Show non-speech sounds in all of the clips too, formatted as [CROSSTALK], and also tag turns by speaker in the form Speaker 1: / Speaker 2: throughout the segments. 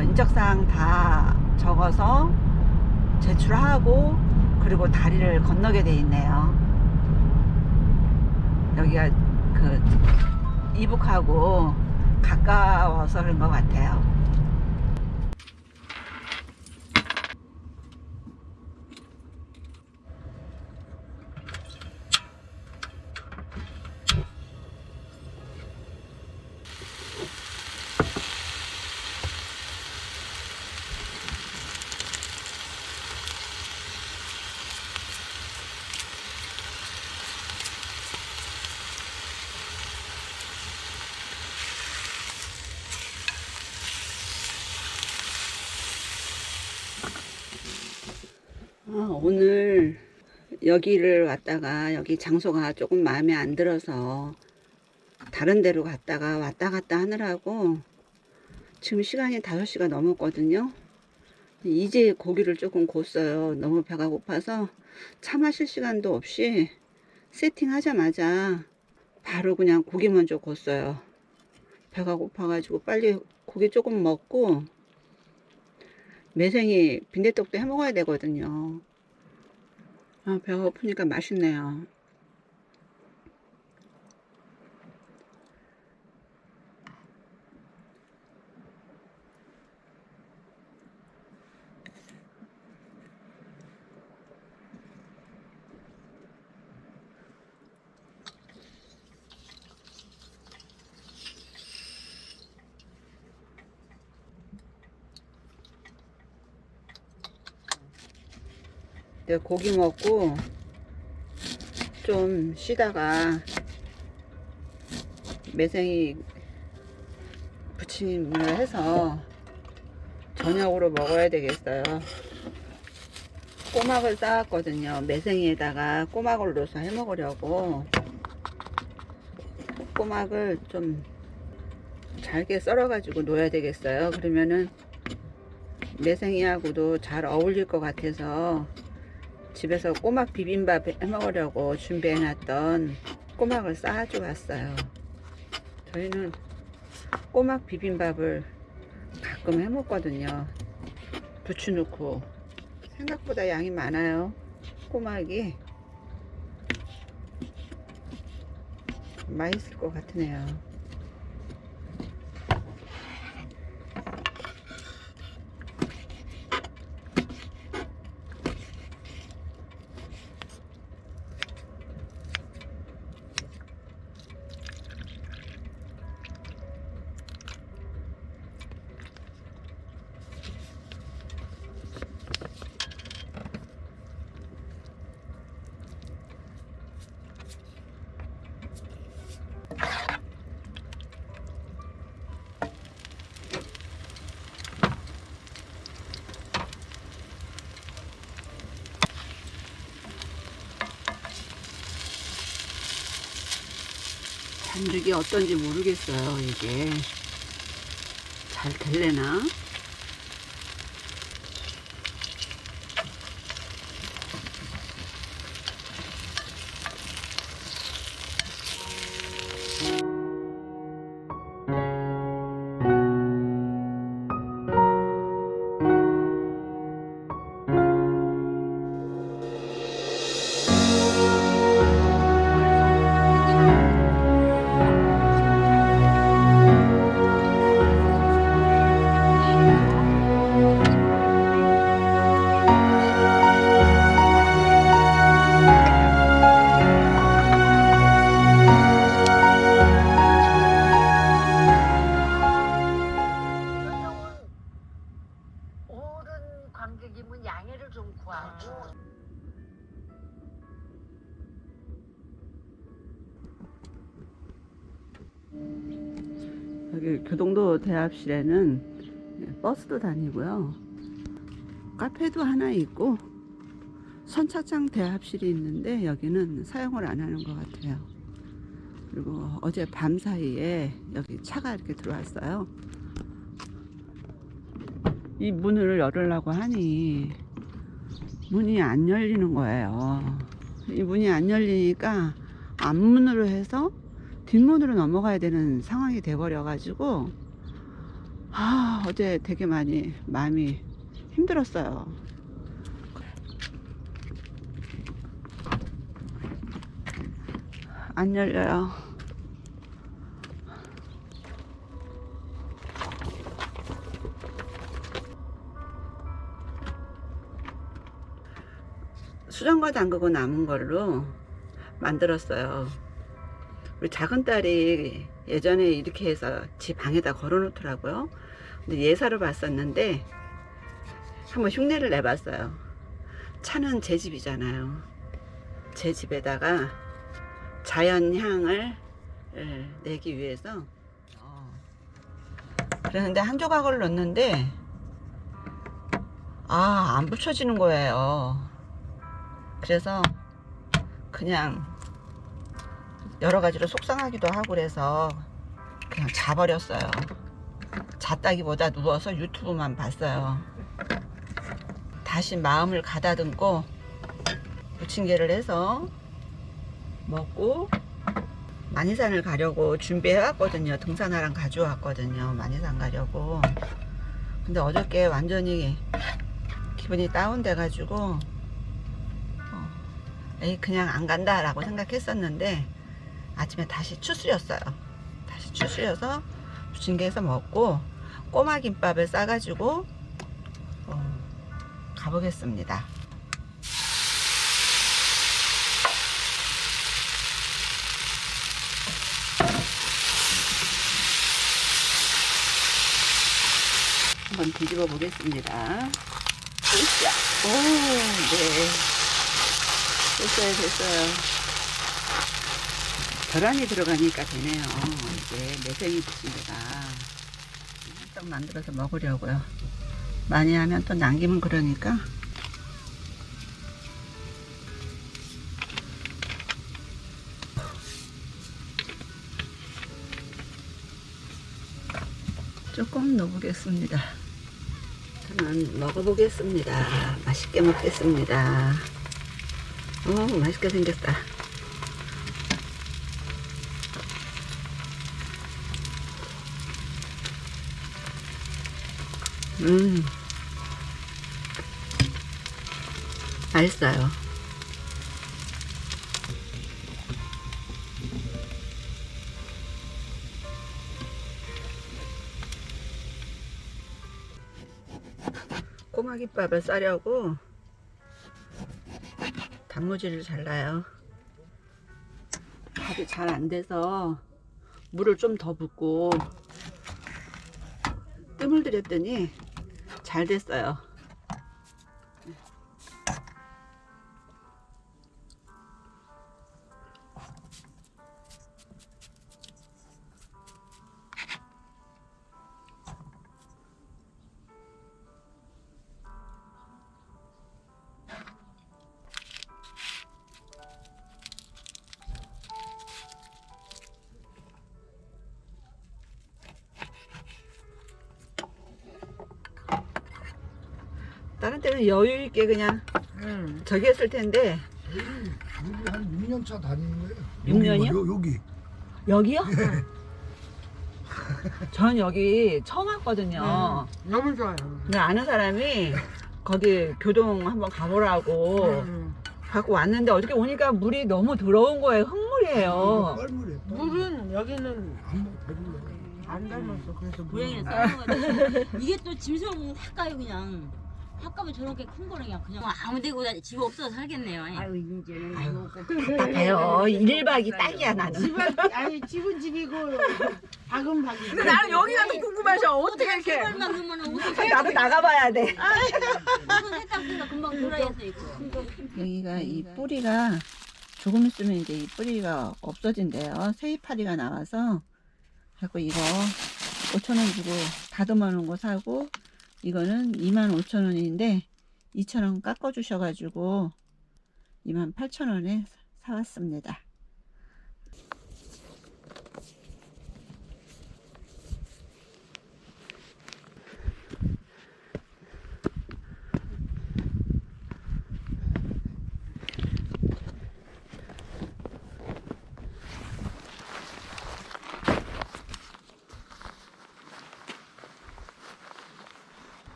Speaker 1: 어, 인적사항 다 적어서 제출하고 그리고 다리를 건너게 돼 있네요. 여기가 그 이북하고 가까워서 그런 것 같아요. 아, 오늘 여기를 왔다가 여기 장소가 조금 마음에 안 들어서 다른 데로 갔다가 왔다 갔다 하느라고 지금 시간이 5시가 넘었거든요. 이제 고기를 조금 굽어요. 너무 배가 고파서 차 마실 시간도 없이 세팅하자마자 바로 그냥 고기 먼저 굽어요. 배가 고파가지고 빨리 고기 조금 먹고 매생이 빈대떡도 해 먹어야 되거든요. 아, 배가 고프니까 맛있네요. 고기 먹고 좀 쉬다가 매생이 부침을 해서 저녁으로 먹어야 되겠어요. 꼬막을 쌓았거든요. 매생이에다가 꼬막을 넣어서 해 먹으려고 꼬막을 좀 잘게 썰어가지고 놓아야 되겠어요. 그러면은 매생이하고도 잘 어울릴 것 같아서 집에서 꼬막 비빔밥 해 먹으려고 준비해놨던 꼬막을 싸가지고 왔어요. 저희는 꼬막 비빔밥을 가끔 해 먹거든요. 부추 넣고 생각보다 양이 많아요. 꼬막이 맛있을 것 같으네요. 반죽이 어떤지 모르겠어요, 이게. 잘 될래나? 여기 교동도 대합실에는 버스도 다니고요. 카페도 하나 있고 선착장 대합실이 있는데 여기는 사용을 안 하는 것 같아요. 그리고 어제 밤 사이에 여기 차가 이렇게 들어왔어요. 이 문을 열으려고 하니 문이 안 열리는 거예요. 이 문이 안 열리니까 앞문으로 해서 뒷문으로 넘어가야 되는 상황이 돼버려 가지고 아 어제 되게 많이 마음이 힘들었어요. 안 열려요. 수정과 담그고 남은 걸로 만들었어요. 우리 작은 딸이 예전에 이렇게 해서 집 방에다 걸어 놓더라고요. 근데 예사를 봤었는데 한번 흉내를 내봤어요. 차는 제 집이잖아요. 제 집에다가 자연 향을 예, 내기 위해서 어. 그랬는데 한 조각을 넣었는데 아 안 붙여지는 거예요. 그래서 그냥 여러 가지로 속상하기도 하고 그래서 그냥 자버렸어요. 잤다기보다 누워서 유튜브만 봤어요. 다시 마음을 가다듬고 부침개를 해서 먹고 만이산을 가려고 준비해 왔거든요. 등산화랑 가져왔거든요. 만이산 가려고. 근데 어저께 완전히 기분이 다운돼 가지고 에이 그냥 안 간다라고 생각했었는데 아침에 다시 추스렸어요. 다시 추스려서 부침개에서 먹고 꼬마 김밥을 싸가지고 어, 가보겠습니다. 한번 뒤집어 보겠습니다. 으쌰. 오, 네. 됐어요, 됐어요. 계란이 들어가니까 되네요. 이제 매생이 부침개가 딱 만들어서 먹으려고요. 많이 하면 또 남기면 그러니까. 조금 넣어보겠습니다. 저는 먹어보겠습니다. 맛있게 먹겠습니다. 오, 맛있게 생겼다. 음. 맛있어요. 꼬마김밥을 싸려고 단무지를 잘라요. 밥이 잘 안 돼서 물을 좀 더 붓고 뜸을 들였더니 잘 됐어요. 다른 때는 여유 있게 그냥
Speaker 2: 응.
Speaker 1: 저기 했을 텐데
Speaker 2: 여기 한 6년 차 다니는 거예요.
Speaker 1: 6년이요?
Speaker 2: 여기, 여기.
Speaker 1: 여기요? [LAUGHS] 전 여기 처음 왔거든요.
Speaker 3: 너무 좋아요.
Speaker 1: 근데 아는 사람이 거기 교동 한번 가보라고
Speaker 3: 음.
Speaker 1: 갖고 왔는데 어저께 오니까 물이 너무 더러운 거예요. 흙물이에요.
Speaker 2: 빨물이에요.
Speaker 3: 물은 여기는
Speaker 2: 배불러.
Speaker 3: 안 닮았어. 그래서
Speaker 4: 모양이
Speaker 3: 물은.
Speaker 4: 썰어가지고 이게 또 짐승 확 가요 그냥 확 가면 저렇게 큰 거는 그냥 그냥 아무 데고나 집 없어서 살겠네요
Speaker 3: 아유 이제는 먹고.
Speaker 1: 답답해요. 1박이 딱이야 나는.
Speaker 3: 집은 아니 집은 집이고 박은 박이.
Speaker 1: 근데 나는 여기가 더 궁금하셔. 어떻게 이렇게.
Speaker 4: 세월만 그러면 옷을
Speaker 1: 나도 나가봐야 돼.
Speaker 4: 옷은 세탁기가 금방 드라이해서 입고
Speaker 1: 여기가 이 뿌리가 조금 있으면 이제 이 뿌리가 없어진대요. 새이파리가 나와서 그래서 이거 5천 원 주고 다듬어 놓은 거 사고 이거는 2만 5천 원인데 2천 원 깎아 주셔 가지고 2만 8천 원에 사왔습니다.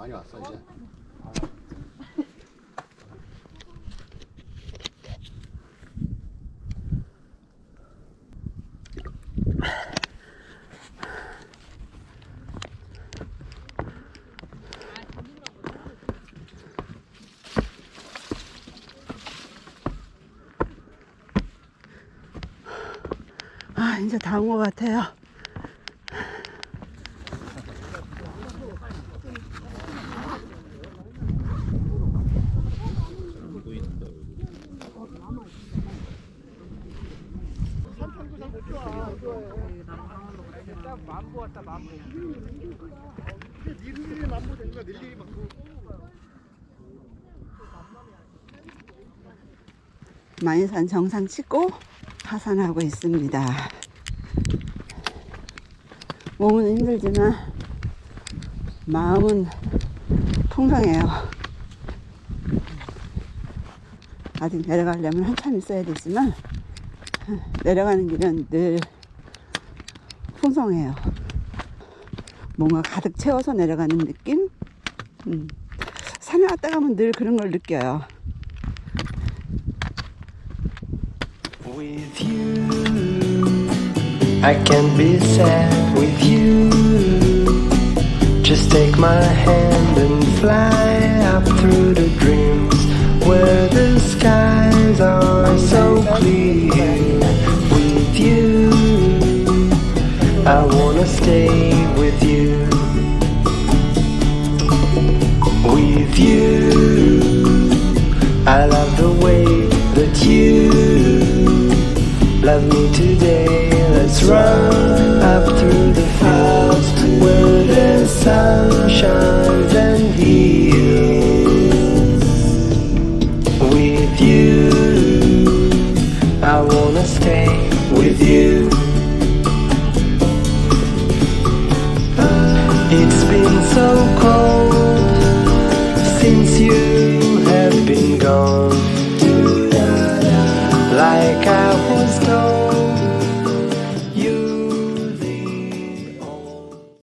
Speaker 5: 많이 왔어 이제.
Speaker 1: 아, 이제 다 온 것 같아요. 만이산 정상 찍고 하산하고 있습니다. 몸은 힘들지만 마음은 풍성해요. 아직 내려가려면 한참 있어야 되지만 내려가는 길은 늘 풍성해요. 뭔가 가득 채워서 내려가는 느낌? 음. 산에 왔다 가면 늘 그런 걸 느껴요.
Speaker 6: With you, I can be sad with you. Just take my hand and fly up through the dreams where the skies are so clear. With you, I wanna stay with With you, I love the way that you love me today. Let's run up through the fields where the sun shines and heals. With you, I wanna stay with you.